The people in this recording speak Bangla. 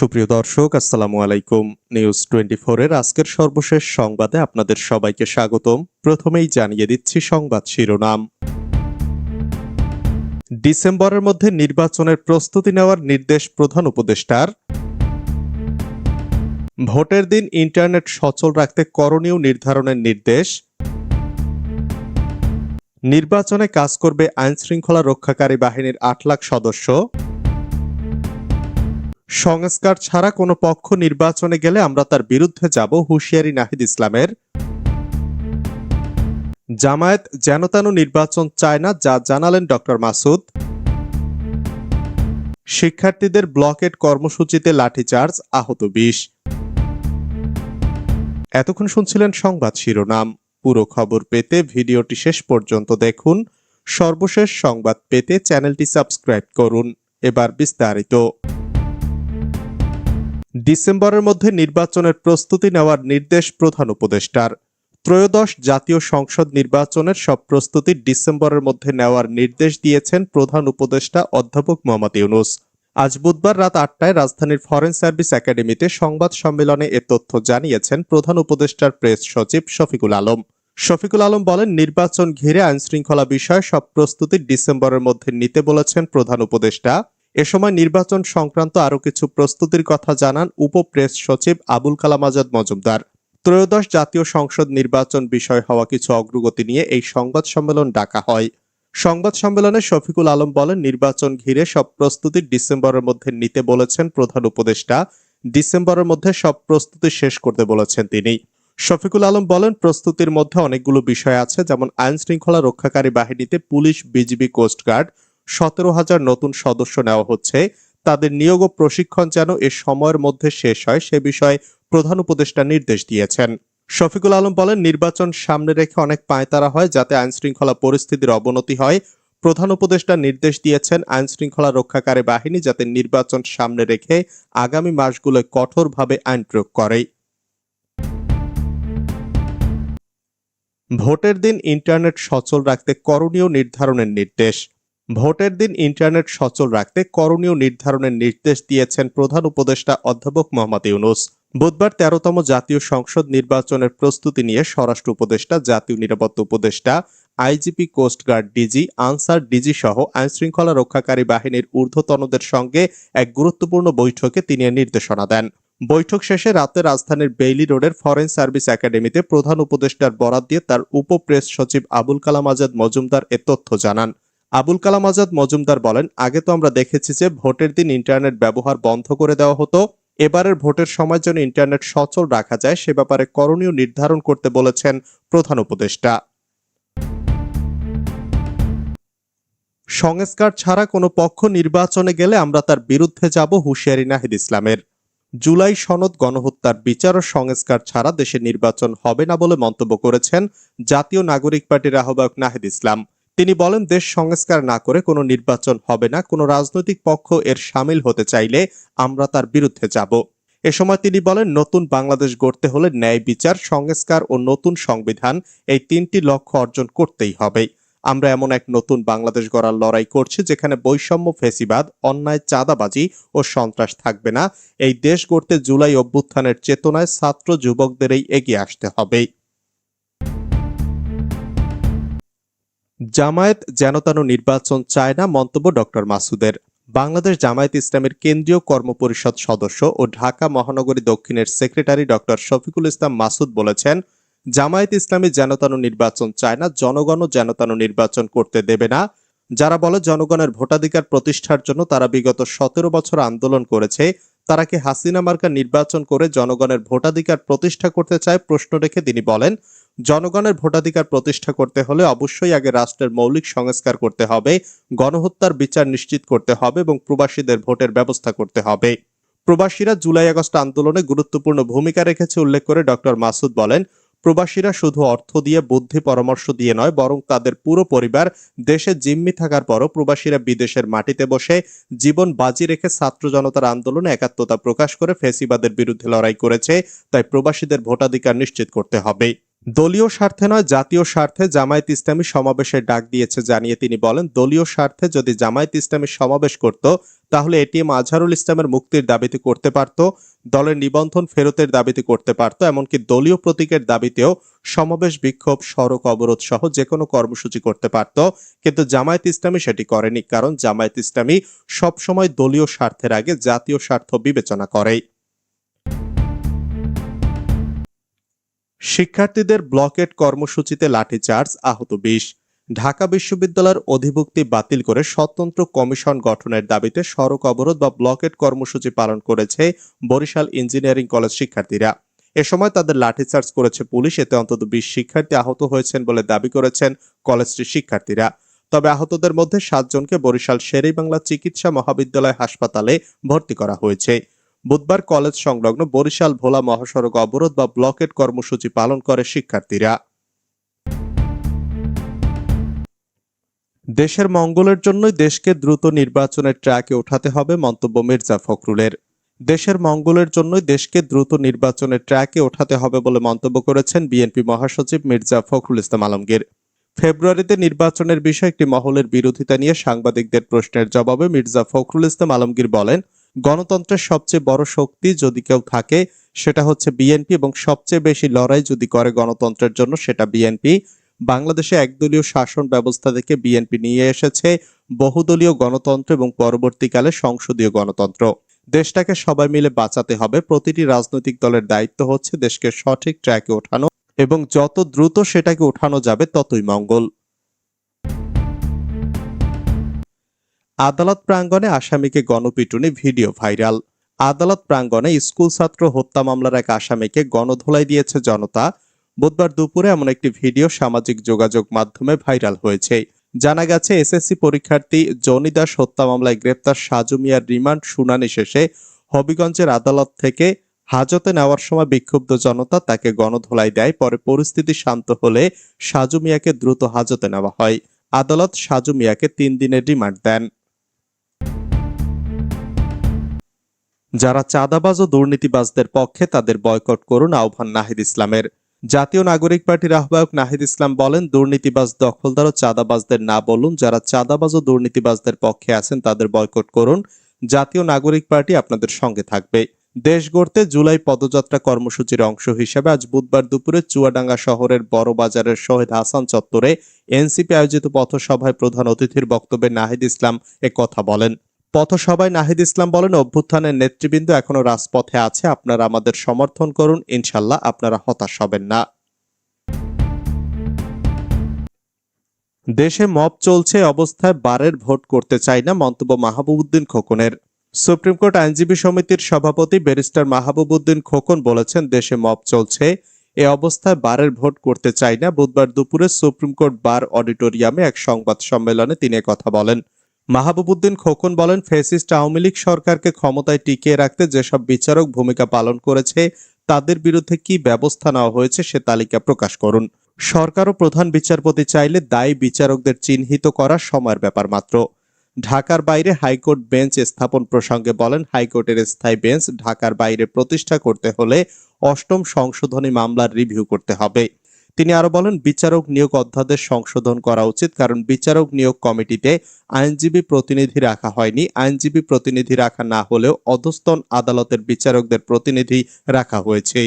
সুপ্রিয় দর্শক, আসসালামু আলাইকুম। নিউজ টোয়েন্টি এর আজকের সর্বশেষ সংবাদে আপনাদের সবাইকে স্বাগতম। প্রথমেই জানিয়ে দিচ্ছি সংবাদ শিরোনাম। ডিসেম্বরের মধ্যে নির্বাচনের প্রস্তুতি নেওয়ার নির্দেশ প্রধান উপদেষ্টার। ভোটের দিন ইন্টারনেট সচল রাখতে করণীয় নির্ধারণের নির্দেশ। নির্বাচনে কাজ করবে আইনশৃঙ্খলা রক্ষাকারী বাহিনীর আট লাখ সদস্য। সংস্কার ছাড়া কোনো পক্ষ নির্বাচনে গেলে আমরা তার বিরুদ্ধে যাব, হুঁশিয়ারি নাহিদ ইসলামের। জামায়াত যেন তেন নির্বাচন চায় না, যা জানালেন ডক্টর মাসুদ। শিক্ষার্থীদের ব্লকেট কর্মসূচিতে লাঠিচার্জ, আহত বিশ। এতক্ষণ শুনছিলেন সংবাদ শিরোনাম। পুরো খবর পেতে ভিডিওটি শেষ পর্যন্ত দেখুন। সর্বশেষ সংবাদ পেতে চ্যানেলটি সাবস্ক্রাইব করুন। এবার বিস্তারিত। ডিসেম্বরের মধ্যে নির্বাচনের প্রস্তুতি নেওয়ার নির্দেশ প্রধান উপদেষ্টার। ত্রয়োদশ জাতীয় সংসদ নির্বাচনের সব প্রস্তুতি ডিসেম্বরের মধ্যে নেওয়ার নির্দেশ দিয়েছেন প্রধান উপদেষ্টা অধ্যাপক মোহাম্মদ ইউনুস। আজ বুধবার রাত আটটায় রাজধানীর ফরেন সার্ভিস একাডেমিতে সংবাদ সম্মেলনে এ তথ্য জানিয়েছেন প্রধান উপদেষ্টার প্রেস সচিব শফিকুল আলম। শফিকুল আলম বলেন, নির্বাচন ঘিরে আইনশৃঙ্খলা বিষয়ে সব প্রস্তুতি ডিসেম্বরের মধ্যে নিতে বলেছেন প্রধান উপদেষ্টা। এ সময় নির্বাচন সংক্রান্ত আরও কিছু প্রস্তুতির কথা জানান উপ প্রেস সচিব আবুল কালাম আজাদ মজুমদার। ত্রয়োদশ জাতীয় সংসদ নির্বাচন বিষয় হওয়া কিছু অগ্রগতি নিয়ে এই সংবাদ সম্মেলন ডাকা হয়। সংবাদ সম্মেলনে শফিকুল আলম বলেন, নির্বাচন ঘিরে সব প্রস্তুতি ডিসেম্বরের মধ্যে নিতে বলেছেন প্রধান উপদেষ্টা। ডিসেম্বরের মধ্যে সব প্রস্তুতি শেষ করতে বলেছেন তিনি। শফিকুল আলম বলেন, প্রস্তুতির মধ্যে অনেকগুলো বিষয় আছে, যেমন আইন শৃঙ্খলা রক্ষাকারী বাহিনীতে পুলিশ, বিজিবি, কোস্টগার্ড সতেরো হাজার নতুন সদস্য নেওয়া হচ্ছে। তাদের নিয়োগ ও প্রশিক্ষণ যেন এ সময়ের মধ্যে শেষ হয়, সে বিষয়ে প্রধান উপদেষ্টা নির্দেশ দিয়েছেন। শফিকুল আলম বলেন, নির্বাচন সামনে রেখে অনেক পায়তারা হয় যাতে আইন শৃঙ্খলা পরিস্থিতির অবনতি হয়। প্রধান উপদেষ্টা নির্দেশ দিয়েছেন আইন শৃঙ্খলা রক্ষাকারী বাহিনী যাতে নির্বাচন সামনে রেখে আগামী মাসগুলোয় কঠোরভাবে আইন প্রয়োগ করে। ভোটের দিন ইন্টারনেট সচল রাখতে করণীয় নির্ধারণের নির্দেশ। ভোটের দিন ইন্টারনেট সচল রাখতে করণীয় নির্ধারণের নির্দেশ দিয়েছেন প্রধান উপদেষ্টা অধ্যাপক মোহাম্মদ ইউনুস। বুধবার তেরোতম জাতীয় সংসদ নির্বাচনের প্রস্তুতি নিয়ে স্বরাষ্ট্র উপদেষ্টা, জাতীয় নিরাপত্তা উপদেষ্টা, IGP coast guard DG, Ansar DG সহ আইনশৃঙ্খলা রক্ষাকারী বাহিনীর ঊর্ধ্বতনদের সঙ্গে এক গুরুত্বপূর্ণ বৈঠকে তিনি নির্দেশনা দেন। বৈঠক শেষে রাতে রাজধানীর বেইলি রোডের ফরেন সার্ভিস একাডেমিতে প্রধান উপদেষ্টার বরাত দিয়ে তার উপপ্রেস সচিব আবুল কালাম আজাদ মজুমদার এ তথ্য জানান। আবুল কালাম আজাদ মজুমদার বলেন, আগে তো আমরা দেখেছি যে ভোটের দিন ইন্টারনেট ব্যবহার বন্ধ করে দেওয়া হতো। এবারের ভোটের সময় যেন ইন্টারনেট সচল রাখা যায়। সে ব্যাপারে করণীয় নির্ধারণ করতে বলেছেন প্রধান উপদেষ্টা। সংস্কার ছাড়া কোনো পক্ষ নির্বাচনে গেলে আমরা তার বিরুদ্ধে যাব হুঁশিয়ারি নাহিদ ইসলামের। জুলাই সনদ গণহত্যার বিচার ও সংস্কার ছাড়া দেশে নির্বাচন হবে না বলে মন্তব্য করেছেন জাতীয় নাগরিক পার্টির আহ্বায়ক নাহিদ ইসলাম। তিনি বলেন, দেশ সংস্কার না করে কোনো নির্বাচন হবে না। কোনো রাজনৈতিক পক্ষ এর সামিল হতে চাইলে আমরা তার বিরুদ্ধে যাব। এ সময় তিনি বলেন, নতুন বাংলাদেশ গড়তে হলে ন্যায় বিচার, সংস্কার ও নতুন সংবিধান এই তিনটি লক্ষ্য অর্জন করতেই হবে। আমরা এমন এক নতুন বাংলাদেশ গড়ার লড়াই করছি যেখানে বৈষম্য, ফেসিবাদ, অন্যায়, চাঁদাবাজি ও সন্ত্রাস থাকবে না। এই দেশ গড়তে জুলাই অভ্যুত্থানের চেতনায় ছাত্র যুবকদেরই এগিয়ে আসতে হবে। জামায়াত যেনতান নির্বাচন চায় না মন্তব্য ডক্টর মাসুদের। বাংলাদেশ জামায়াত ইসলামের কেন্দ্রীয় কর্মপরিষদ সদস্য ও ঢাকা মহানগরী দক্ষিণের সেক্রেটারি ডক্টর শফিকুল ইসলাম মাসুদ বলেছেন, জামায়াত ইসলামী যেনতানো নির্বাচন চায় না, জনগণও যেনতানো নির্বাচন করতে দেবে না। যারা বলে জনগণের ভোটাধিকার প্রতিষ্ঠার জন্য তারা বিগত সতেরো বছর আন্দোলন করেছে তারা কি হাসিনা মার্কা নির্বাচন করে জনগণের ভোটাধিকার প্রতিষ্ঠা করতে চায় প্রশ্ন রেখে তিনি বলেন, জনগণের ভোটাধিকার প্রতিষ্ঠা করতে হলে অবশ্যই আগে রাষ্ট্রের মৌলিক সংস্কার করতে হবে, গণহত্যার বিচার নিশ্চিত করতে হবে এবং প্রবাসীদের ভোটের ব্যবস্থা করতে হবে। প্রবাসীরা জুলাই আগস্ট আন্দোলনে গুরুত্বপূর্ণ ভূমিকা রেখেছে, উল্লেখ করে ডক্টর মাসুদ বলেন প্রবাসীরা শুধু অর্থ দিয়ে, বুদ্ধি, পরামর্শ দিয়ে নয়, বরং তাদের পুরো পরিবার দেশে জিম্মি থাকার পরও প্রবাসীরা বিদেশের মাটিতে বসে জীবন বাজি রেখে ছাত্র জনতার আন্দোলনে একাত্মতা প্রকাশ করে ফেসিবাদের বিরুদ্ধে লড়াই করেছে। তাই প্রবাসীদের ভোটাধিকার নিশ্চিত করতে হবে। দলীয় স্বার্থে নয়, জাতীয় স্বার্থে জামায়াত ইসলামী সমাবেশের ডাক দিয়েছে জানিয়ে তিনি বলেন, দলীয় স্বার্থে যদি জামায়াত ইসলামী সমাবেশ করত, তাহলে এটিএম আজহারুল ইসলামের মুক্তির দাবিতে করতে পারত, দলের নিবন্ধন ফেরতের দাবিতে করতে পারত, এমনকি দলীয় প্রতীকের দাবিতেও সমাবেশ, বিক্ষোভ, সড়ক অবরোধ সহ যে কোনো কর্মসূচি করতে পারত, কিন্তু জামায়াত ইসলামী সেটি করেনি, কারণ জামায়াত ইসলামী সবসময় দলীয় স্বার্থের আগে জাতীয় স্বার্থ বিবেচনা করে শিক্ষার্থীদের ব্লকেট কর্মসূচিতে লাঠিচার্জ আহত বিশ। ঢাকা বিশ্ববিদ্যালয়ের অধিভুক্তি বাতিল করে স্বতন্ত্র কমিশন গঠনের দাবিতে সড়ক অবরোধ বা ব্লকেট কর্মসূচি পালন করেছে বরিশাল ইঞ্জিনিয়ারিং কলেজ শিক্ষার্থীরা। এ সময় তাদের লাঠিচার্জ করেছে পুলিশ, এতে অন্তত বিশ শিক্ষার্থী আহত হয়েছেন বলে দাবি করেছেন কলেজটির শিক্ষার্থীরা। তবে আহতদের মধ্যে সাতজনকে বরিশাল শেরেবাংলা চিকিৎসা মহাবিদ্যালয় হাসপাতালে ভর্তি করা হয়েছে। বুধবার কলেজ সংলগ্ন বরিশাল ভোলা মহাসড়ক অবরোধ বা ব্লকেট কর্মসূচি পালন করে শিক্ষার্থীরা। দেশের মঙ্গলের জন্যই দেশকে দ্রুত নির্বাচনের ট্র্যাকে ওঠাতে হবে মন্তব্য মির্জা ফখরুলের। দেশের মঙ্গলের জন্যই দেশকে দ্রুত নির্বাচনের ট্র্যাকে ওঠাতে হবে বলে মন্তব্য করেছেন বিএনপি মহাসচিব মির্জা ফখরুল ইসলাম আলমগীর। ফেব্রুয়ারিতে নির্বাচনের বিষয়ে একটি মহলের বিরোধিতা নিয়ে সাংবাদিকদের প্রশ্নের জবাবে মির্জা ফখরুল ইসলাম আলমগীর বলেন গণতন্ত্রের সবচেয়ে বড় শক্তি যদি কেউ থাকে, সেটা হচ্ছে বিএনপি এবং সবচেয়ে বেশি লড়াই যদি করে গণতন্ত্রের জন্য, সেটা বিএনপি বাংলাদেশে একদলীয় শাসন ব্যবস্থা থেকে বিএনপি নিয়ে এসেছে, বহুদলীয় গণতন্ত্র এবং পরবর্তীকালে সংসদীয় গণতন্ত্র। দেশটাকে সবাই মিলে বাঁচাতে হবে। প্রতিটি রাজনৈতিক দলের দায়িত্ব হচ্ছে দেশকে সঠিক ট্র্যাকে ওঠানো এবং যত দ্রুত সেটাকে ওঠানো যাবে, ততই মঙ্গল। আদালত প্রাঙ্গণে আসামিকে গণপিটুনি ভিডিও ভাইরাল। আদালত প্রাঙ্গণে স্কুল ছাত্র হত্যা মামলার এক আসামিকে গণধোলাই দিয়েছে জনতা। বুধবার দুপুরে এমন একটি ভিডিও সামাজিক যোগাযোগ মাধ্যমে ভাইরাল হয়েছে। জানা গেছে, এসএসসি পরীক্ষার্থী জনি দাস হত্যা মামলায় গ্রেপ্তার সাজু মিয়ার রিমান্ড শুনানি শেষে হবিগঞ্জের আদালত থেকে হাজতে নেওয়ার সময় বিক্ষুব্ধ জনতা তাকে গণধোলাই দেয়। পরে পরিস্থিতি শান্ত হলে সাজু মিয়াকে দ্রুত হাজতে নেওয়া হয়। আদালত সাজু মিয়াকে তিন দিনের রিমান্ড দেন। যারা চাঁদাবাজ ও দুর্নীতিবাজদের পক্ষে তাদের বয়কট করুন আহ্বান নাহিদ ইসলামের। জাতীয় নাগরিক পার্টির আহ্বায়ক নাহিদ ইসলাম বলেন, দুর্নীতিবাজ দখলদার ও চাঁদাবাজদের না বলুন, যারা চাঁদাবাজ ও দুর্নীতিবাজদের পক্ষে আছেন তাদের বয়কট করুন। জাতীয় নাগরিক পার্টি আপনাদের সঙ্গে থাকবে। দেশ গড়তে জুলাই পদযাত্রা কর্মসূচির অংশ হিসেবে আজ বুধবার দুপুরে চুয়াডাঙ্গা শহরের বড় বাজারের শহীদ হাসান চত্বরে এনসিপি আয়োজিত পথসভায় প্রধান অতিথির বক্তব্যে নাহিদ ইসলাম কথা বলেন। পথসভায় নাহিদ ইসলাম বলেন, অভ্যুত্থানের নেতৃবৃন্দ এখনও রাজপথে আছে। আপনারা আমাদের সমর্থন করুন, ইনশাল্লাহ আপনারা হতাশ হবেন না। দেশে মব চলছে অবস্থায় বারের ভোট করতে চাই না মন্তব্য মাহবুবুদ্দিন খোকনের। সুপ্রিম কোর্ট আইনজীবী সমিতির সভাপতি ব্যারিস্টার মাহবুবুদ্দিন খোকন বলেছেন, দেশে মব চলছে, এ অবস্থায় বারের ভোট করতে চাই না। বুধবার দুপুরে সুপ্রিম কোর্ট বার অডিটোরিয়ামে এক সংবাদ সম্মেলনে তিনি কথা বলেন। মাহবুবুদ্দিন খোকন বলেন, ফেসিস্ট আওয়ামী লীগ সরকারকে ক্ষমতায় টিকিয়ে রাখতে যেসব বিচারক ভূমিকা পালন করেছে, তাদের বিরুদ্ধে কি ব্যবস্থা নেওয়া হয়েছে সে তালিকা প্রকাশ করুন। সরকার ও প্রধান বিচারপতি চাইলে দায়ী বিচারকদের চিহ্নিত করা সময়ের ব্যাপার মাত্র। ঢাকার বাইরে হাইকোর্ট বেঞ্চ স্থাপন প্রসঙ্গে বলেন, হাইকোর্টের স্থায়ী বেঞ্চ ঢাকার বাইরে প্রতিষ্ঠা করতে হলে অষ্টম সংশোধনী মামলার রিভিউ করতে হবে। তিনি আরও বলেন, বিচারক নিয়োগ অধ্যাদেশ সংশোধন করা উচিত কারণ বিচারক নিয়োগ কমিটিতে আইনজীবী প্রতিনিধি রাখা হয়নি। আইনজীবী প্রতিনিধি রাখা না হলেও অধস্তন আদালতের বিচারকদের প্রতিনিধি রাখা হয়েছে।